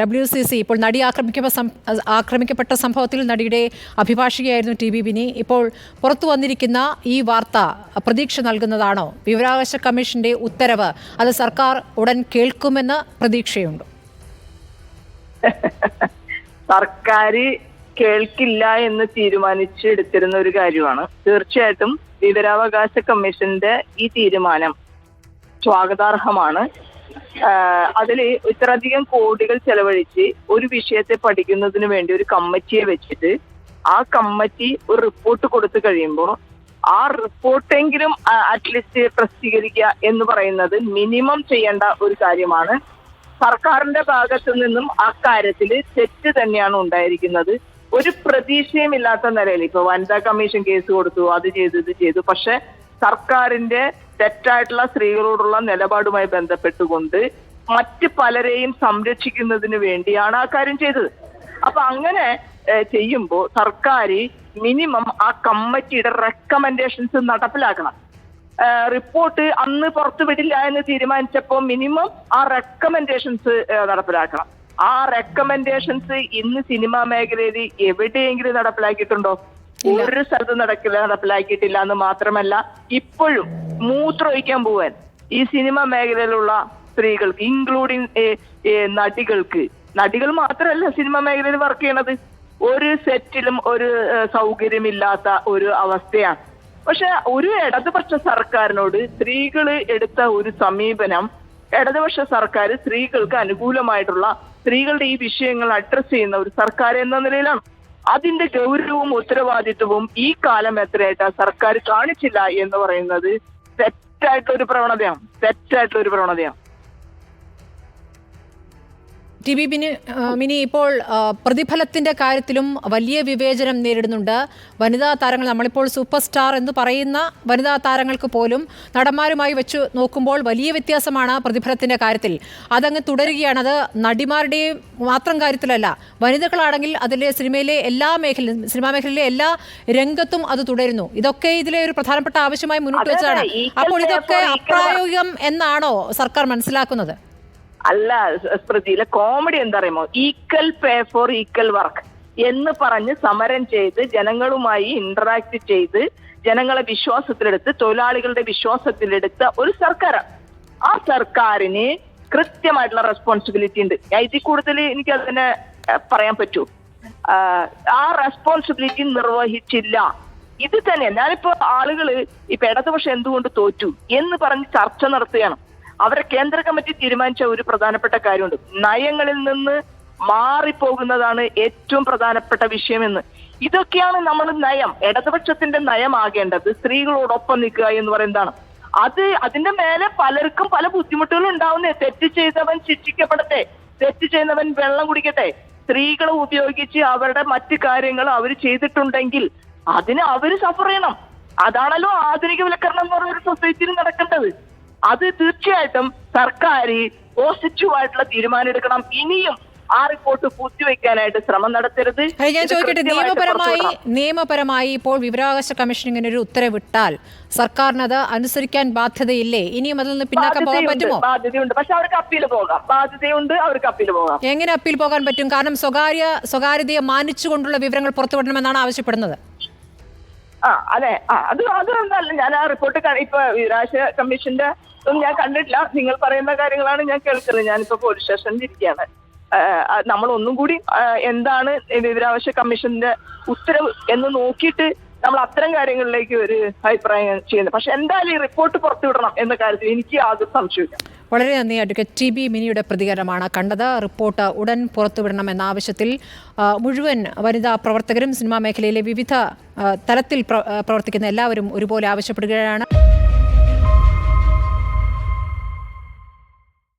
W C C ഇപ്പോൾ നടി ആക്രമിക്കപ്പെട്ട ആക്രമിക്കപ്പെട്ട സംഭവത്തിൽ നടിയുടെ അഭിഭാഷികയായിരുന്നു ടി ബി ബിനി. ഇപ്പോൾ പുറത്തു വന്നിരിക്കുന്ന ഈ വാർത്ത പ്രതീക്ഷ നൽകുന്നതാണോ? വിവരാവകാശ കമ്മീഷന്റെ ഉത്തരവ് അത് സർക്കാർ ഉടൻ കേൾക്കുമെന്ന് പ്രതീക്ഷയുണ്ട്. സർക്കാർ കേൾക്കില്ല എന്ന് തീരുമാനിച്ച് എടുത്തിരുന്ന ഒരു കാര്യമാണ്. തീർച്ചയായിട്ടും വിവരാവകാശ കമ്മീഷന്റെ ഈ തീരുമാനം സ്വാഗതാർഹമാണ്. അതിൽ ഇത്രയധികം കോടികൾ ചെലവഴിച്ച് ഒരു വിഷയത്തെ പഠിക്കുന്നതിന് വേണ്ടി ഒരു കമ്മിറ്റിയെ വെച്ചിട്ട് ആ കമ്മിറ്റി ഒരു റിപ്പോർട്ട് കൊടുത്തു കഴിയുമ്പോൾ ആ റിപ്പോർട്ടെങ്കിലും അറ്റ്ലീസ്റ്റ് പ്രസിദ്ധീകരിക്കുക എന്ന് പറയുന്നത് മിനിമം ചെയ്യേണ്ട ഒരു കാര്യമാണ്. സർക്കാരിന്റെ ഭാഗത്തു നിന്നും ആ കാര്യത്തിൽ തെറ്റ് തന്നെയാണ് ഉണ്ടായിരിക്കുന്നത്. ഒരു പ്രതീക്ഷയും ഇല്ലാത്ത നിലയിൽ ഇപ്പൊ വനിതാ കമ്മീഷൻ കേസ് കൊടുത്തു അത് ചെയ്തു ഇത് ചെയ്തു. പക്ഷെ സർക്കാരിന്റെ തെറ്റായിട്ടുള്ള സ്ത്രീകളോടുള്ള നിലപാടുമായി ബന്ധപ്പെട്ടുകൊണ്ട് മറ്റ് പലരെയും സംരക്ഷിക്കുന്നതിന് വേണ്ടിയാണ് ആ കാര്യം ചെയ്തത്. അപ്പൊ അങ്ങനെ ചെയ്യുമ്പോൾ സർക്കാർ മിനിമം ആ കമ്മിറ്റിയുടെ റെക്കമെൻഡേഷൻസ് നടപ്പിലാക്കണം. റിപ്പോർട്ട് അന്ന് പുറത്തു വിടില്ല എന്ന് തീരുമാനിച്ചപ്പോൾ മിനിമം ആ റെക്കമെൻഡേഷൻസ് നടപ്പിലാക്കണം. ആ റെക്കമെൻഡേഷൻസ് ഇന്ന് സിനിമാ മേഖലയിൽ എവിടെയെങ്കിലും നടപ്പിലാക്കിയിട്ടുണ്ടോ? ഒരു സ്ഥലത്ത് നടക്കില്ല നടപ്പിലാക്കിയിട്ടില്ല എന്ന് മാത്രമല്ല ഇപ്പോഴും മൂത്രമൊഴിക്കാൻ പോവാൻ ഈ സിനിമ മേഖലയിലുള്ള സ്ത്രീകൾക്ക് ഇൻക്ലൂഡിങ് നടികൾക്ക് നടികൾ മാത്രമല്ല സിനിമ മേഖലയിൽ വർക്ക് ചെയ്യണത്. ഒരു സെറ്റിലും ഒരു സൗകര്യമില്ലാത്ത ഒരു അവസ്ഥയാണ്. പക്ഷെ ഒരു ഇടതുപക്ഷ സർക്കാരിനോട് സ്ത്രീകൾ എടുത്ത ഒരു സമീപനം ഇടതുപക്ഷ സർക്കാർ സ്ത്രീകൾക്ക് അനുകൂലമായിട്ടുള്ള സ്ത്രീകളുടെ ഈ വിഷയങ്ങൾ അഡ്രസ് ചെയ്യുന്ന ഒരു സർക്കാർ എന്ന നിലയിലാണ്. അതിന്റെ ഗൗരവവും ഉത്തരവാദിത്വവും ഈ കാലം എത്രയായിട്ട് സർക്കാർ കാണിച്ചില്ല എന്ന് പറയുന്നത് തെറ്റായിട്ടുള്ള ഒരു പ്രവണതയാണ്. തെറ്റായിട്ടുള്ള ഒരു പ്രവണതയാണ്. ടി ബി ബിനി ആ, മിനി ഇപ്പോൾ പ്രതിഫലത്തിന്റെ കാര്യത്തിലും വലിയ വിവേചനം നേരിടുന്നുണ്ട്. വനിതാ താരങ്ങൾ നമ്മളിപ്പോൾ സൂപ്പർ സ്റ്റാർ എന്ന് പറയുന്ന വനിതാ താരങ്ങൾക്ക് പോലും നടന്മാരുമായി വെച്ച് നോക്കുമ്പോൾ വലിയ വ്യത്യാസമാണ് പ്രതിഫലത്തിന്റെ കാര്യത്തിൽ. അതങ്ങ് തുടരുകയാണ്. അത് നടിമാരുടെയും മാത്രം കാര്യത്തിലല്ല. വനിതകളാണെങ്കിൽ അതിലെ സിനിമയിലെ എല്ലാ മേഖലയിലും സിനിമാ മേഖലയിലെ എല്ലാ രംഗത്തും അത് തുടരുന്നു. ഇതൊക്കെ ഇതിലെ ഒരു പ്രധാനപ്പെട്ട ആവശ്യമായി മുന്നോട്ട് വെച്ചതാണ്. അപ്പോൾ ഇതൊക്കെ. അപ്രായോഗികം എന്നാണോ സർക്കാർ മനസ്സിലാക്കുന്നത്? അല്ല സ്മൃതിയിലെ കോമഡി എന്താ പറയുമോ equal pay for equal work എന്ന് പറഞ്ഞ് സമരം ചെയ്ത് ജനങ്ങളുമായി ഇന്ററാക്ട് ചെയ്ത് ജനങ്ങളെ വിശ്വാസത്തിലെടുത്ത് തൊഴിലാളികളുടെ വിശ്വാസത്തിലെടുത്ത ഒരു സർക്കാർ. ആ സർക്കാരിന് കൃത്യമായിട്ടുള്ള റെസ്പോൺസിബിലിറ്റി ഉണ്ട്. ഇതിൽ കൂടുതൽ എനിക്ക് അതിനെ പറയാൻ പറ്റൂ. ആ റെസ്പോൺസിബിലിറ്റി നിർവഹിച്ചില്ല. ഇത് തന്നെ ഞാനിപ്പോ ആളുകൾ ഇപ്പൊ ഇടതുപക്ഷം എന്തുകൊണ്ട് തോറ്റു എന്ന് പറഞ്ഞ് ചർച്ച നടത്തുകയാണ്. അവരെ കേന്ദ്ര കമ്മിറ്റി തീരുമാനിച്ച ഒരു പ്രധാനപ്പെട്ട കാര്യമുണ്ട്. നയങ്ങളിൽ നിന്ന് മാറിപ്പോകുന്നതാണ് ഏറ്റവും പ്രധാനപ്പെട്ട വിഷയമെന്ന്. ഇതൊക്കെയാണ് നമ്മൾ നയം ഇടതുപക്ഷത്തിന്റെ നയമാകേണ്ടത് സ്ത്രീകളോടൊപ്പം നിൽക്കുക എന്ന് പറയുന്നതാണ്. അത് അതിന്റെ മേലെ പലർക്കും പല ബുദ്ധിമുട്ടുകളും ഉണ്ടാവുന്നേ. തെറ്റ് ചെയ്തവൻ ശിക്ഷിക്കപ്പെടട്ടെ തെറ്റ് ചെയ്യുന്നവൻ വെള്ളം കുടിക്കട്ടെ. സ്ത്രീകളെ ഉപയോഗിച്ച് അവരുടെ മറ്റു കാര്യങ്ങൾ അവർ ചെയ്തിട്ടുണ്ടെങ്കിൽ അതിന് അവർ സഫർ ചെയ്യണം. അതാണല്ലോ ആധുനിക വിലക്കരണം എന്ന് പറഞ്ഞ ഒരു സൊസൈറ്റിയിൽ നടക്കേണ്ടത്. അത് തീർച്ചയായിട്ടും സർക്കാർ പോസിറ്റീവ് ആയിട്ടുള്ള തീരുമാനം എടുക്കണം. ഇനിയും ആ റിപ്പോർട്ട് പൂർത്തിവെക്കാനായിട്ട് ശ്രമം നടത്തരുത്. ഞാൻ ചോദിക്കട്ടെ നിയമപരമായി നിയമപരമായി ഇപ്പോൾ വിവരാവകാശ കമ്മീഷൻ ഇങ്ങനെ ഒരു ഉത്തരവിട്ടാൽ സർക്കാരിന് അത് അനുസരിക്കാൻ ബാധ്യതയില്ലേ? ഇനിയും അതിൽ നിന്ന് പിന്നാക്കം പോകാൻ പറ്റുമോ? ബാധ്യതയുണ്ട്. പക്ഷെ അവർക്ക് അപ്പീൽ പോകാം. ബാധ്യതയുണ്ട് അവർക്ക് അപ്പീൽ പോകാം. എങ്ങനെ അപ്പീൽ പോകാൻ പറ്റും? കാരണം സ്വകാര്യ സ്വകാര്യതയെ മാനിച്ചുകൊണ്ടുള്ള വിവരങ്ങൾ പുറത്തുവിടണമെന്നാണ് ആവശ്യപ്പെടുന്നത്. ആ അതെ. ആ അത് അതൊന്നല്ല ഞാൻ ആ റിപ്പോർട്ട് ഇപ്പൊ വിവരാശ കമ്മീഷന്റെ ഒന്നും ഞാൻ കണ്ടിട്ടില്ല. നിങ്ങൾ പറയുന്ന കാര്യങ്ങളാണ് ഞാൻ കേൾക്കുന്നത്. ഞാനിപ്പോ പോലീസ് സ്റ്റേഷനിൽ ഇരിക്കുകയാണ്. നമ്മൾ ഒന്നും കൂടി എന്താണ് വിവരാവകാശ കമ്മീഷന്റെ ഉത്തരവ് എന്ന് നോക്കിയിട്ട് നമ്മൾ അത്തരം കാര്യങ്ങളിലേക്ക് ഒരു അഭിപ്രായം ചെയ്യുന്നത്. പക്ഷെ എന്തായാലും ഈ റിപ്പോർട്ട് പുറത്തുവിടണം എന്ന കാര്യത്തിൽ എനിക്ക് യാതൊരു സംശയമില്ല വളരെ നന്ദി അഡ്വക്കേറ്റ് ടി ബി മിനിയുടെ പ്രതികരണമാണ് കണ്ടത്. റിപ്പോർട്ട് ഉടൻ പുറത്തുവിടണം എന്ന ആവശ്യത്തിൽ മുഴുവൻ വനിതാ പ്രവർത്തകരും സിനിമാ മേഖലയിലെ വിവിധ തലത്തിൽ പ്രവർത്തിക്കുന്ന എല്ലാവരും ഒരുപോലെ ആവശ്യപ്പെടുകയാണ്.